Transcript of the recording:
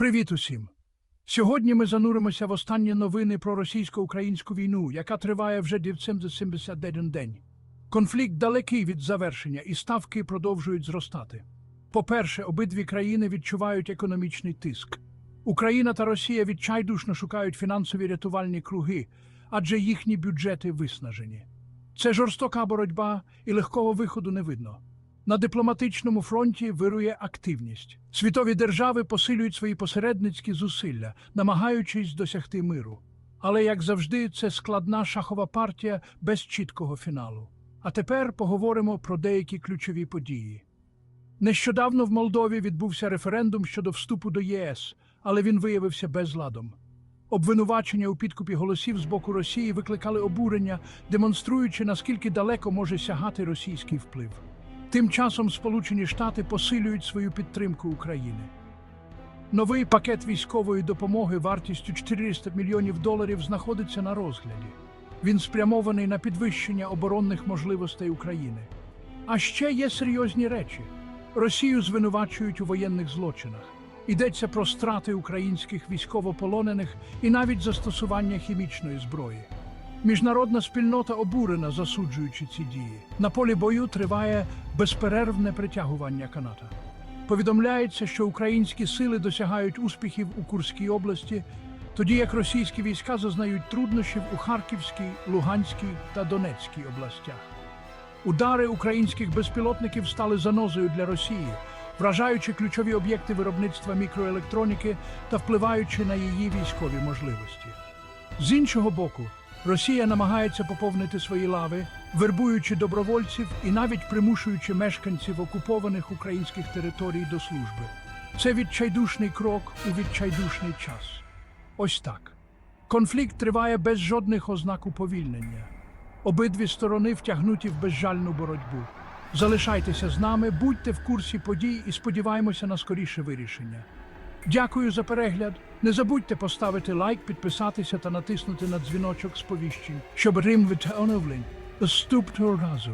Привіт усім! Сьогодні ми зануримося в останні новини про російсько-українську війну, яка триває вже 971 день. Конфлікт далекий від завершення, і ставки продовжують зростати. По-перше, обидві країни відчувають економічний тиск. Україна та Росія відчайдушно шукають фінансові рятувальні круги, адже їхні бюджети виснажені. Це жорстока боротьба, і легкого виходу не видно. На дипломатичному фронті вирує активність. Світові держави посилюють свої посередницькі зусилля, намагаючись досягти миру. Але, як завжди, це складна шахова партія без чіткого фіналу. А тепер поговоримо про деякі ключові події. Нещодавно в Молдові відбувся референдум щодо вступу до ЄС, але він виявився безладом. Обвинувачення у підкупі голосів з боку Росії викликали обурення, демонструючи, наскільки далеко може сягати російський вплив. Тим часом Сполучені Штати посилюють свою підтримку України. Новий пакет військової допомоги вартістю 400 мільйонів доларів знаходиться на розгляді. Він спрямований на підвищення оборонних можливостей України. А ще є серйозні речі. Росію звинувачують у воєнних злочинах. Йдеться про страти українських військовополонених і навіть застосування хімічної зброї. Міжнародна спільнота обурена, засуджуючи ці дії. На полі бою триває безперервне притягування каната. Повідомляється, що українські сили досягають успіхів у Курській області, тоді як російські війська зазнають труднощів у Харківській, Луганській та Донецькій областях. Удари українських безпілотників стали занозою для Росії, вражаючи ключові об'єкти виробництва мікроелектроніки та впливаючи на її військові можливості. З іншого боку, Росія намагається поповнити свої лави, вербуючи добровольців і навіть примушуючи мешканців окупованих українських територій до служби. Це відчайдушний крок у відчайдушний час. Ось так. Конфлікт триває без жодних ознак уповільнення. Обидві сторони втягнуті в безжальну боротьбу. Залишайтеся з нами, будьте в курсі подій і сподіваємося на скоріше вирішення. Дякую за перегляд. Не забудьте поставити лайк, підписатися та натиснути на дзвіночок сповіщень, щоб Рим від оновлень наступного разу